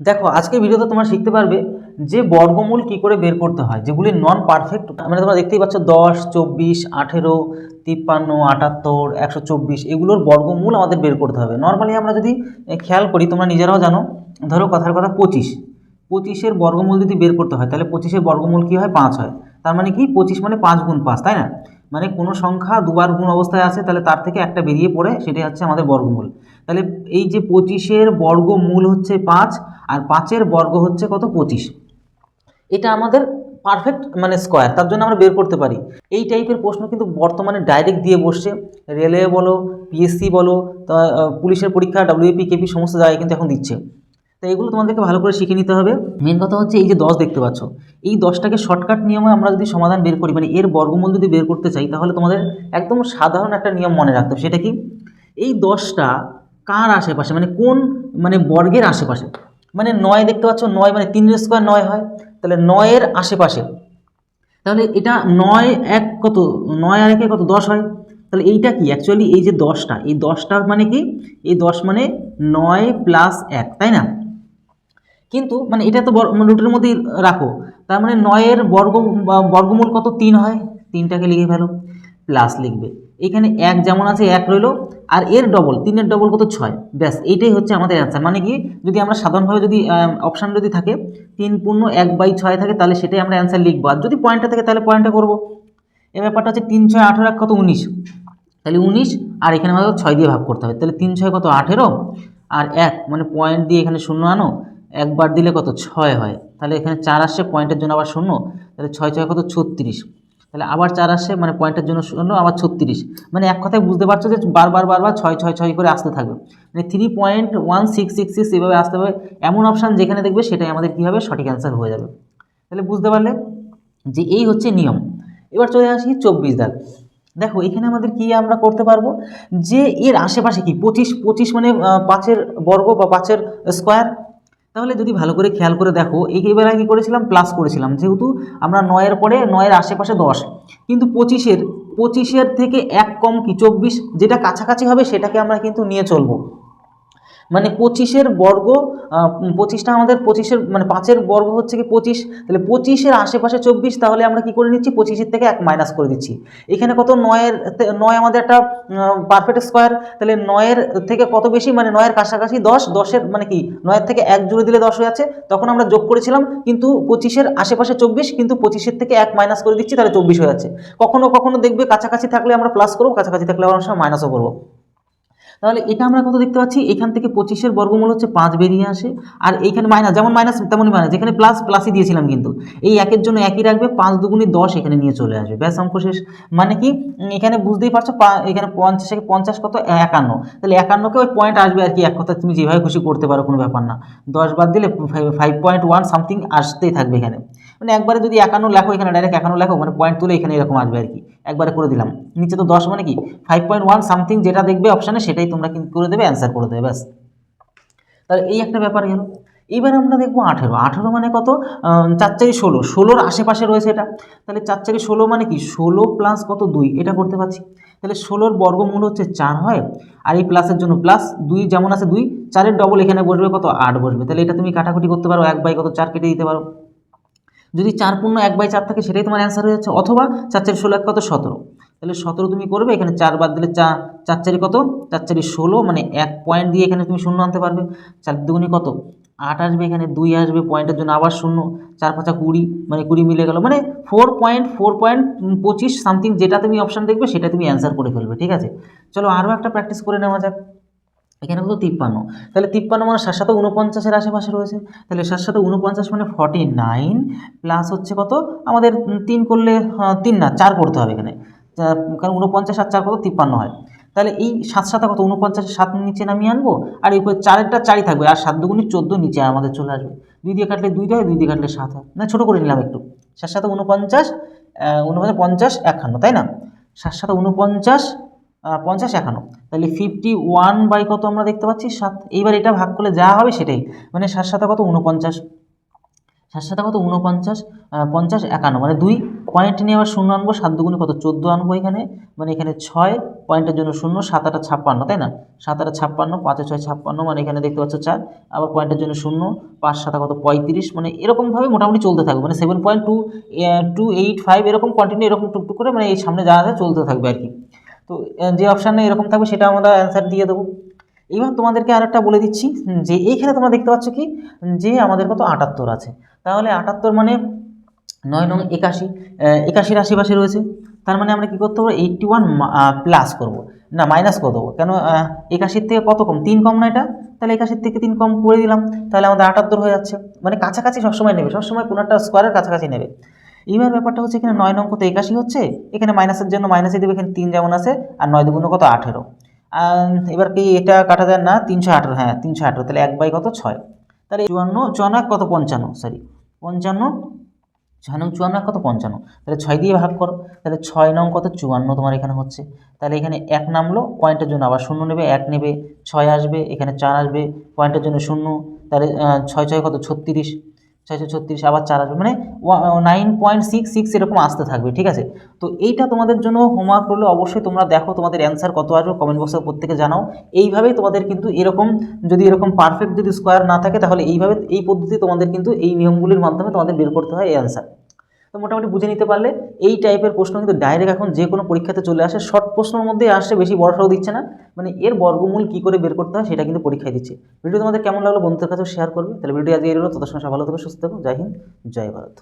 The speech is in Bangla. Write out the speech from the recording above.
দেখো আজকের ভিডিওতে তোমরা শিখতে পারবে যে বর্গমূল কি করে বের করতে হয়, যেগুলি নন পারফেক্ট মানে তোমরা দেখতেই পাচ্ছ দশ, চব্বিশ, আঠেরো, তিপ্পান্ন, আটাত্তর, একশো চব্বিশ, এগুলোর বর্গমূল আমাদের বের করতে হবে। নর্মালি আমরা যদি খেয়াল করি, তোমরা নিজেরাও জানো, ধরো কথার কথা পঁচিশ। পঁচিশের বর্গমূল যদি বের করতে হয়, তাহলে পঁচিশের বর্গমূল কী হয়? পাঁচ হয়। তার মানে কি? পঁচিশ মানে পাঁচ গুণ পাঁচ, তাই না? মানে কোনো সংখ্যা দুবার গুণ অবস্থায় আছে, তাহলে তার থেকে একটা বেরিয়ে পড়ে, সেটাই হচ্ছে আমাদের বর্গমূল। তাহলে এই যে পঁচিশের বর্গমূল হচ্ছে পাঁচ আর পাঁচের বর্গ হচ্ছে কত? পঁচিশ। এটা আমাদের পারফেক্ট মানে স্কোয়ার তার জন্য আমরা বের করতে পারি। এই টাইপের প্রশ্ন কিন্তু বর্তমানে ডাইরেক্ট দিয়ে বসছে। রেলওয়ে বলো পিএসসি বলো পুলিশের পরীক্ষা ডাব্লিউপি কেপি সমস্ত জায়গায় কিন্তু এখন দিচ্ছে। তো এগুলো তোমাদেরকে ভালো করে শিখে নিতে হবে। মেন কথা হচ্ছে এই যে দশ দেখতে পাচ্ছ, এই দশটাকে শর্টকাট নিয়মে আমরা যদি সমাধান বের করি মানে এর বর্গমূল যদি বের করতে চাই, তাহলে তোমাদের একদম সাধারণ একটা নিয়ম মনে রাখতে হবে। সেটা কি? এই দশটা কার আশেপাশে মানে কোন মানে বর্গের আশেপাশে মানে নয় দেখতে পাচ্ছ, নয় মানে তিন স্কোয়ার নয় হয়। তাহলে নয়ের আশেপাশে, তাহলে এটা নয় এক কত, নয় আর একে কত, দশ হয়। তাহলে এইটা কি? অ্যাকচুয়ালি এই যে দশটা, এই দশটা মানে কি? এই দশ মানে নয় প্লাস এক, তাই না? কিন্তু মানে এটা তো মানে রুটের মধ্যেই রাখো। তার মানে নয়ের বর্গ, বর্গমূল কত? তিন হয়। তিনটাকে লিখে ফেলো। প্লাস লিখবে। এখানে এক যেমন আছে, এক রইল, আর এর ডবল তিনের ডবল কত? ছয়। ব্যাস, এইটাই হচ্ছে আমাদের অ্যান্সার মানে কি, যদি আমরা সাধারণভাবে যদি অপশান যদি থাকে, তিন পূর্ণ এক বাই ছয় থাকে, তাহলে সেটাই আমরা অ্যান্সার লিখব। আর যদি পয়েন্টটা থাকে, তাহলে পয়েন্টটা করব। এ ব্যাপারটা হচ্ছে তিন ছয় আঠেরো এক কত? উনিশ। তাহলে উনিশ, আর এখানে আমাদের ছয় দিয়ে ভাগ করতে হবে। তাহলে তিন ছয় কত? আঠেরো। আর এক মানে পয়েন্ট দিয়ে এখানে শূন্য আনো, একবার দিলে কত? ছয় হয়। তাহলে এখানে চার আসছে পয়েন্টের জন্য আবার শূন্য। তাহলে ছয় ছয় কত? ছত্রিশ। তাহলে আবার চার আসছে মানে পয়েন্টের জন্য শূন্য, আবার ছত্রিশ। মানে এক কথায় বুঝতে পারছ যে বারবার বারবার ছয় ছয় ছয় করে আসতে থাকবে। মানে three point one six six six এভাবে আসতে হবে। এমন অপশান যেখানে দেখবে সেটাই আমাদের কী হবে? সঠিক অ্যান্সার হয়ে যাবে। তাহলে বুঝতে পারলে যে এই হচ্ছে নিয়ম। এবার চলে আসি চব্বিশ দাগ। দেখো, এখানে আমাদের কি আমরা করতে পারব? যে এর আশেপাশে কি? পঁচিশ পঁচিশ মানে পাঁচের বর্গ বা পাঁচের স্কোয়ার তাহলে যদি ভালো করে খেয়াল করে দেখো এইবারে কী করেছিলাম প্লাস করেছিলাম। যেহেতু আমরা নয়ের পরে, নয়ের আশেপাশে দশ। কিন্তু পঁচিশের পঁচিশের থেকে এক কম কি, চব্বিশ, যেটা কাছাকাছি হবে, সেটাকে আমরা কিন্তু নিয়ে চলবো। মানে পঁচিশের বর্গ পঁচিশটা আমাদের পঁচিশের মানে পাঁচের বর্গ হচ্ছে কি পঁচিশ, তাহলে পঁচিশের আশেপাশে চব্বিশ, তাহলে আমরা কি করে নিচ্ছি? পঁচিশের থেকে এক মাইনাস করে দিচ্ছি। এখানে কত? নয়ের নয় আমাদের একটা পারফেক্ট স্কোয়ার তাহলে নয়ের থেকে কত বেশি? মানে নয়ের কাছাকাছি দশ, দশের মানে কি? নয়ের থেকে এক জুড়ে দিলে দশ হয়ে আছে তখন আমরা যোগ করেছিলাম, কিন্তু পঁচিশের আশেপাশে চব্বিশ, কিন্তু পঁচিশের থেকে এক মাইনাস করে দিচ্ছি, তাহলে চব্বিশ হয়ে যাচ্ছে। কখনো কখনো দেখবে কাছাকাছি থাকলে আমরা প্লাস করব, কাছাকাছি থাকলে আমরা মাইনাসও করব। তাহলে এটা আমরা কত দেখতে পাচ্ছি? এখান থেকে পঁচিশের বর্গমূল হচ্ছে পাঁচ বেরিয়ে আসে। আর এইখানে মাইনাস যেমন মাইনাস তেমনই মাইনাস যেখানে প্লাস প্লাসই দিয়েছিলাম কিন্তু। এই একের জন্য একই রাখবে, পাঁচ দুগুণি দশ এখানে নিয়ে চলে আসবে। ব্যাস, অঙ্ক শেষ। মানে কি? এখানে বুঝতেই পারছ এখানে পঞ্চাশ থেকে পঞ্চাশ কত? একান্ন। তাহলে একান্নকে ওই পয়েন্ট আসবে আর কি, এক কথা তুমি যেভাবে খুশি করতে পারো, কোনো ব্যাপার না। দশ বাদ দিলে ফাইভ পয়েন্ট ওয়ান সামথিং আসতেই থাকবে এখানে। মানে একবারে যদি একান্ন লেখো এখানে ডাইরেক্ট একান্ন লেখো মানে পয়েন্ট তুলে এখানে এরকম আসবে আর কি। একবারে করে দিলাম। নিচে তো দশ মানে কি? ফাইভ পয়েন্ট ওয়ান সামথিং যেটা দেখবে অপশানে সেটাই তোমরা কিন্তু করে দেবে অ্যান্সার করে দেবে, ব্যাস। তাহলে এই একটা ব্যাপার গেল। এবার আমরা দেখব আঠেরো। আঠেরো মানে কত? চার চারি ষোলো। ষোলোর আশেপাশে রয়েছে এটা। তাহলে চার চারি ষোলো মানে কি? ষোলো প্লাস কত? দুই। এটা করতে পারছি। তাহলে ষোলোর বর্গমূল হচ্ছে চার হয়, আর এই প্লাসের জন্য প্লাস দুই যেমন আছে দুই, চারের ডবল এখানে বসবে কত? আট বসবে। তাহলে এটা তুমি কাটাকুটি করতে পারো, এক বাই কত? চার কেটে দিতে পারো। যদি চার পূর্ণ এক বাই চার থাকে, সেটাই তোমার অ্যান্সার হয়ে যাচ্ছে। অথবা চার চারি ষোলো এক কত? সতেরো। তাহলে সতেরো তুমি করবে, এখানে চার বাদ দিলে চা, চার চারি কত? চার চারি ষোলো মানে এক পয়েন্ট দিয়ে এখানে তুমি শূন্য আনতে পারবে। চার দুগুনি কত? আট আসবে এখানে, দুই আসবে পয়েন্টের জন্য আবার শূন্য। চার পাঁচা কুড়ি মানে কুড়ি মিলে গেল মানে ফোর পয়েন্ট ফোর পয়েন্ট পঁচিশ সামথিং যেটা তুমি অপশান দেখবে, সেটা তুমি অ্যান্সার করে ফেলবে, ঠিক আছে? চলো আরও একটা প্র্যাকটিস করে নেওয়া যাক। এখানে কত? তিপ্পান্ন। তাহলে তিপ্পান্ন মানে সাত সাথে উনপঞ্চাশের আশেপাশে রয়েছে। তাহলে সাত সাথে উনপঞ্চাশ মানে ফর্টি নাইন প্লাস হচ্ছে কত? আমাদের তিন করলে তিন না, চার করতে হবে এখানে। কারণ উনপঞ্চাশ আর চার কত? তিপ্পান্ন হয়। তাহলে এই সাত সাথে কত? উনপঞ্চাশের সাত নিচে নামিয়ে আনব? আর এই উপরে চারেরটা চারই থাকবে। আর সাত দুগুনি চোদ্দ নিচে আমাদের চলে আসবে। দুই দিয়ে কাটলে দুই হয় দুই দিয়ে কাটলে সাত হয়। না, ছোটো করে নিলাম একটু। সাত সাথে উনপঞ্চাশ উনপঞ্চাশ পঞ্চাশ, একান্ন, তাই না? সাত সাথে উনপঞ্চাশ পঞ্চাশ, একান্ন। তাহলে ফিফটি ওয়ান বাই কত আমরা দেখতে পাচ্ছি? সাত। এইবার এটা ভাগ করলে যা হবে সেটাই। মানে সাত সাথে কত? উনপঞ্চাশ সাত সাথে কত? উনপঞ্চাশ পঞ্চাশ, একান্ন। মানে দুই পয়েন্ট নিয়ে আবার শূন্য আনব, সাত দুগুণে কত? চোদ্দ আনব এখানে। মানে এখানে ছয় পয়েন্টের জন্য শূন্য, সাত আটা ছাপ্পান্ন, তাই না? সাত আটা ছাপ্পান্ন, পাঁচে ছয় ছাপ্পান্ন মানে এখানে দেখতে পাচ্ছ চার। আবার পয়েন্টের জন্য শূন্য, পাঁচ সাথে কত? পঁয়ত্রিশ। মানে এরকমভাবে মোটামুটি চলতে থাকবে। মানে seven point two two eight five এরকম কন্টিনিউ এরকম টুকটুক করে মানে এই সামনে যা আছে চলতে থাকবে আর কি। তো যে অপশানে এরকম থাকবে সেটা আমরা অ্যান্সার দিয়ে দেবো। এবার তোমাদেরকে আরেকটা বলে দিচ্ছি, যে এইখানে তোমরা দেখতে পাচ্ছ কি? যে আমাদের কত? আটাত্তর আছে। তাহলে আটাত্তর মানে নয় নং একাশি একাশির আশেপাশে রয়েছে। তার মানে আমরা কী করতে পারব? এইটটি ওয়ান প্লাস করব। না মাইনাস করে দেবো। কেন একাশির থেকে কত কম? তিন কম না এটা? তাহলে একাশির থেকে তিন কম করে দিলাম। তাহলে আমাদের আটাত্তর হয়ে যাচ্ছে। মানে কাছাকাছি সবসময় নেবে। সবসময় কোনো একটা স্কোয়ারের কাছাকাছি নেবে। এবার ব্যাপারটা হচ্ছে এখানে নয় নং কত একাশি হচ্ছে? এখানে মাইনাসের জন্য মাইনাসে দেবে। এখানে তিন যেমন আছে, আর নয় দুগুণ কত? আঠেরো। এবার কি এটা কাটা যায়? না, তিনশো আঠেরো। হ্যাঁ তিনশো আঠেরো। তাহলে এক বাই কত? ছয়। তাহলে চুয়ান্ন চুয়ান্ন কত? পঞ্চান্ন সরি পঞ্চান্ন? ছয় নং চুয়ান্ন, কত পঞ্চান্ন? তাহলে ছয় দিয়ে ভাগ করো, তাহলে ছয় নং কত? চুয়ান্ন তোমার এখানে হচ্ছে। তাহলে এখানে এক নামলো, পয়েন্টের জন্য আবার শূন্য নেবে, এক নেবে, ছয় আসবে, এখানে চার আসবে, পয়েন্টের জন্য শূন্য। তাহলে ছয় ছয় কত? ছত্রিশ। ছয়শো ছত্রিশ, আবার চার আসবে মানে নাইন পয়েন্ট সিক্স সিক্স এরকম আসতে থাকবে, ঠিক আছে? তো এইটা তোমাদের জন্য হোমওয়ার্ক করলে অবশ্যই তোমরা দেখো তোমাদের অ্যান্সার কত আসবে কমেন্ট বক্সে প্রত্যেকে জানাও। এইভাবেই তোমাদের কিন্তু এরকম, যদি এরকম পারফেক্ট যদি স্কোয়ার না থাকে, তাহলে এইভাবে, এই পদ্ধতি তোমাদের কিন্তু এই নিয়মগুলির মাধ্যমে তোমাদের বের করতে হয় এই অ্যান্সার তো মোটামুটি বুঝে নিতে পারলে এই টাইপের প্রশ্ন কিন্তু ডাইরেক্ট এখন যে কোনো পরীক্ষাতে চলে আসে। শর্ট প্রশ্নের মধ্যেই আসছে বেশি বড়সড় দিচ্ছে না। মানে এর বর্গমূল কী করে বের করতে হয় সেটা কিন্তু পরীক্ষায় দিচ্ছে। ভিডিও তোমাদের কেমন লাগল বন্ধুদের কাছেও শেয়ার করবে। তাহলে ভিডিও আজকে এলো তত সময় ভালো থেকো, সুস্থ থাকো। জয় হিন্দ, জয় ভারত।